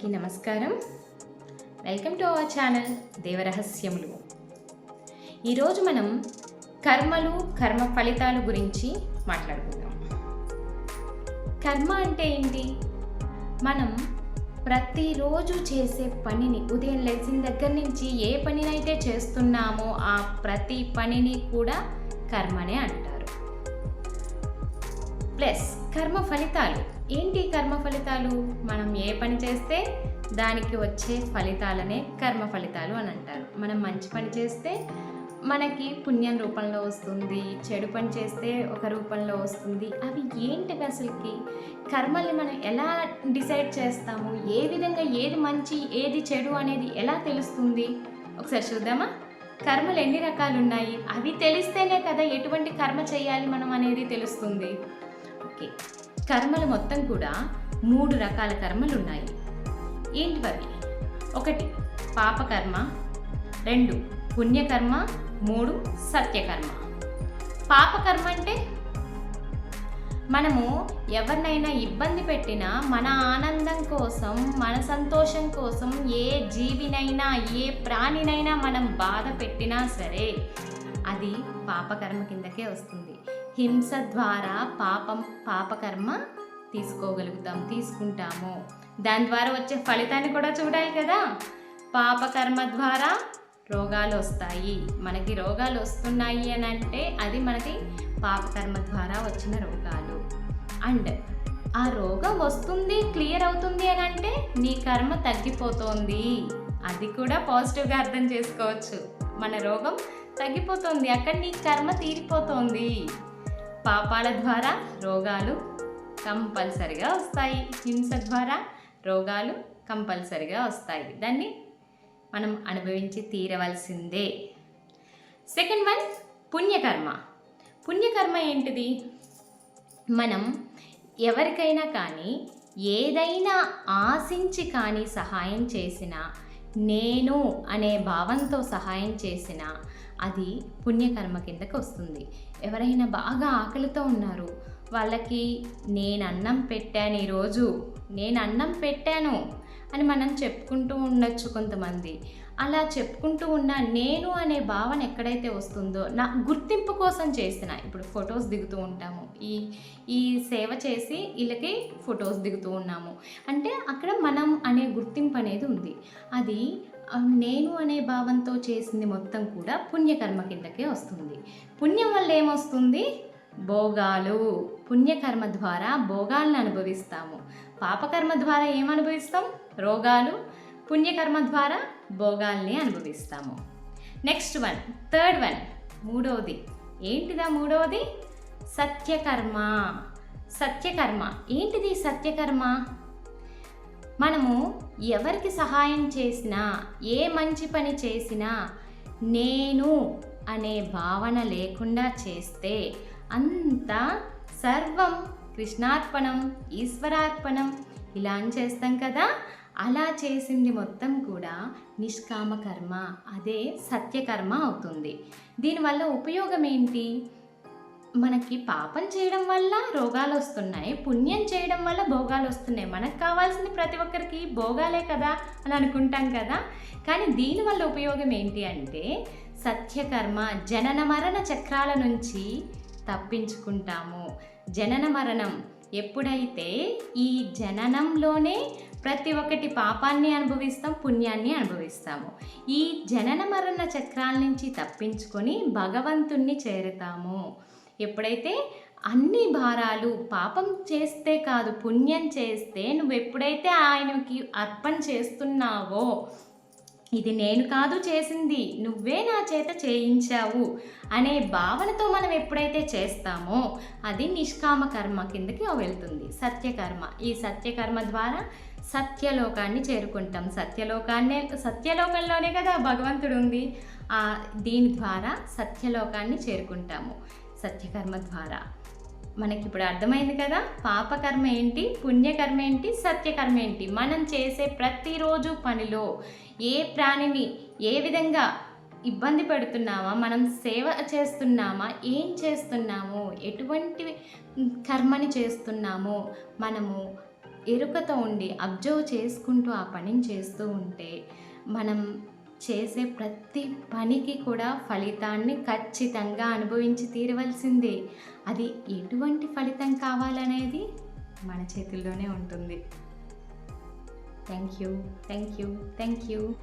అందరికీ నమస్కారం. Welcome to our channel దేవరహస్యములు. ఈరోజు మనం కర్మలు కర్మ ఫలితాల గురించి మాట్లాడుకుందాం. కర్మ అంటే ఏంటి? మనం ప్రతిరోజు చేసే పనిని ఉదయం లేచిన దగ్గర నుంచి ఏ పనినైతే చేస్తున్నామో ఆ ప్రతి పనిని కూడా కర్మనే అంటారు. ప్లస్ కర్మ ఫలితాలు. ఏంటి కర్మ ఫలితాలు? మనం ఏ పని చేస్తే దానికి వచ్చే ఫలితాలనే కర్మ ఫలితాలు అని అంటారు. మనం మంచి పని చేస్తే మనకి పుణ్యం రూపంలో వస్తుంది చెడు పని చేస్తే ఒక రూపంలో వస్తుంది. అవి ఏంటివి అసలుకి? కర్మల్ని మనం ఎలా డిసైడ్ చేస్తాము? ఏ విధంగా ఏది మంచి ఏది చెడు అనేది ఎలా తెలుస్తుంది? ఒకసారి చూద్దామా? కర్మలు ఎన్ని రకాలు ఉన్నాయి అవి తెలిస్తేనే కదా ఎటువంటి కర్మ చేయాలి మనం అనేది తెలుస్తుంది. ఓకే. కర్మలు మొత్తం కూడా మూడు రకాల కర్మలు ఉన్నాయి ఏంటివవి ఒకటి పాపకర్మ. రెండు పుణ్యకర్మ. మూడు సత్యకర్మ. పాపకర్మ అంటే? మనము ఎవరినైనా ఇబ్బంది పెట్టినా మన ఆనందం కోసం మన సంతోషం కోసం ఏ జీవినైనా ఏ ప్రాణినైనా మనం బాధ పెట్టినా సరే అది పాపకర్మ కిందకే వస్తుంది. హింస ద్వారా పాపం పాపకర్మ తీసుకోగలుగుతాం తీసుకుంటాము. దాని ద్వారా వచ్చే ఫలితాన్ని కూడా చూడాలి కదా. పాపకర్మ ద్వారా రోగాలు వస్తాయి. మనకి రోగాలు వస్తున్నాయి అని అంటే అది మనకి పాపకర్మ ద్వారా వచ్చిన రోగాలు. అండ్ ఆ రోగం వస్తుంది క్లియర్ అవుతుంది అని అంటే నీ కర్మ తగ్గిపోతోంది. అది కూడా పాజిటివ్గా అర్థం చేసుకోవచ్చు. మన రోగం తగ్గిపోతుంది. అక్కడ నీ కర్మ తీరిపోతోంది. పాపాల ద్వారా రోగాలు కంపల్సరిగా వస్తాయి. హింస ద్వారా రోగాలు కంపల్సరిగా వస్తాయి. దాన్ని మనం అనుభవించి తీరవలసిందే. Second one పుణ్యకర్మ. పుణ్యకర్మ ఏంటిది? మనం ఎవరికైనా కానీ ఏదైనా ఆశించి కానీ సహాయం చేసినా నేను అనే భావంతో సహాయం చేసిన అది పుణ్యకర్మ కిందకి వస్తుంది. ఎవరైనా బాగా ఆకలితో ఉన్నారు. వాళ్ళకి నేను అన్నం పెట్టాను ఈరోజు నేను అన్నం పెట్టాను అని మనం చెప్పుకుంటూ ఉండొచ్చు కొంతమంది. అలా చెప్పుకుంటూ ఉన్న నేను అనే భావన ఎక్కడైతే వస్తుందో నా గుర్తింపు కోసం చేసిన ఇప్పుడు ఫొటోస్ దిగుతూ ఉంటాము. ఈ ఈ సేవ చేసి వీళ్ళకి ఫొటోస్ దిగుతూ ఉన్నాము. అంటే అక్కడ మనం అనే గుర్తింపు అనేది ఉంది. అది నేను అనే భావంతో చేసింది మొత్తం కూడా పుణ్యకర్మ కిందకే వస్తుంది. పుణ్యం వల్ల ఏమొస్తుంది? భోగాలు. పుణ్యకర్మ ద్వారా భోగాలను అనుభవిస్తాము. పాపకర్మ ద్వారా ఏం అనుభవిస్తాం రోగాలు. పుణ్యకర్మ ద్వారా భోగాల్ని అనుభవిస్తాము. నెక్స్ట్ వన్ థర్డ్ వన్ మూడవది ఏంటిదా మూడవది సత్యకర్మ. సత్యకర్మ. ఏంటిది సత్యకర్మ? మనము ఎవరికి సహాయం చేసినా ఏ మంచి పని చేసినా నేను అనే భావన లేకుండా చేస్తే అంతా సర్వం కృష్ణార్పణం ఈశ్వరార్పణం ఇలా అని చేస్తాం కదా. అలా చేసింది మొత్తం కూడా నిష్కామ కర్మ అదే సత్యకర్మ అవుతుంది. దీనివల్ల ఉపయోగం ఏంటి? మనకి పాపం చేయడం వల్ల రోగాలు వస్తున్నాయి పుణ్యం చేయడం వల్ల భోగాలు వస్తున్నాయి. మనకు కావాల్సింది ప్రతి ఒక్కరికి భోగాలే కదా అని అనుకుంటాం కదా. కానీ దీనివల్ల ఉపయోగం ఏంటి అంటే సత్యకర్మ జనన మరణ చక్రాల నుంచి తప్పించుకుంటాము. జనన మరణం ఎప్పుడైతే ఈ జననంలోనే ప్రతి ఒక్కటి పాపాన్ని అనుభవిస్తాం పుణ్యాన్ని అనుభవిస్తాము. ఈ జనన మరణ చక్రాల నుంచి తప్పించుకొని భగవంతుణ్ణి చేరుతాము. ఎప్పుడైతే అన్ని భారాలు పాపం చేస్తే కాదు పుణ్యం చేస్తే నువ్వు ఎప్పుడైతే ఆయనకి అర్పణ చేస్తున్నావో ఇది నేను కాదు చేసింది నువ్వే నా చేత చేయించావు అనే భావనతో మనం ఎప్పుడైతే చేస్తామో అది నిష్కామ కర్మ కిందకి వెళ్తుంది. సత్యకర్మ. ఈ సత్యకర్మ ద్వారా సత్యలోకాన్ని చేరుకుంటాం. సత్యలోకాన్నే సత్యలోకంలోనే కదా భగవంతుడు ఉంది దీని ద్వారా సత్యలోకాన్ని చేరుకుంటాము. సత్యకర్మ ద్వారా. మనకి ఇప్పుడు అర్థమైంది కదా పాపకర్మ ఏంటి పుణ్యకర్మ ఏంటి సత్యకర్మ ఏంటి? మనం చేసే ప్రతిరోజు పనిలో ఏ ప్రాణిని ఏ విధంగా ఇబ్బంది పెడుతున్నామా మనం సేవ చేస్తున్నామా ఏం చేస్తున్నాము ఎటువంటి కర్మని చేస్తున్నాము మనము ఎరుకతో ఉండి అబ్జర్వ్ చేసుకుంటూ ఆ పనిని చేస్తూ ఉంటే మనం చేసే ప్రతి పనికి కూడా ఫలితాన్ని ఖచ్చితంగా అనుభవించి తీరవలసిందే. అది ఎటువంటి ఫలితం కావాలనేది మన చేతుల్లోనే ఉంటుంది. Thank you thank you thank you.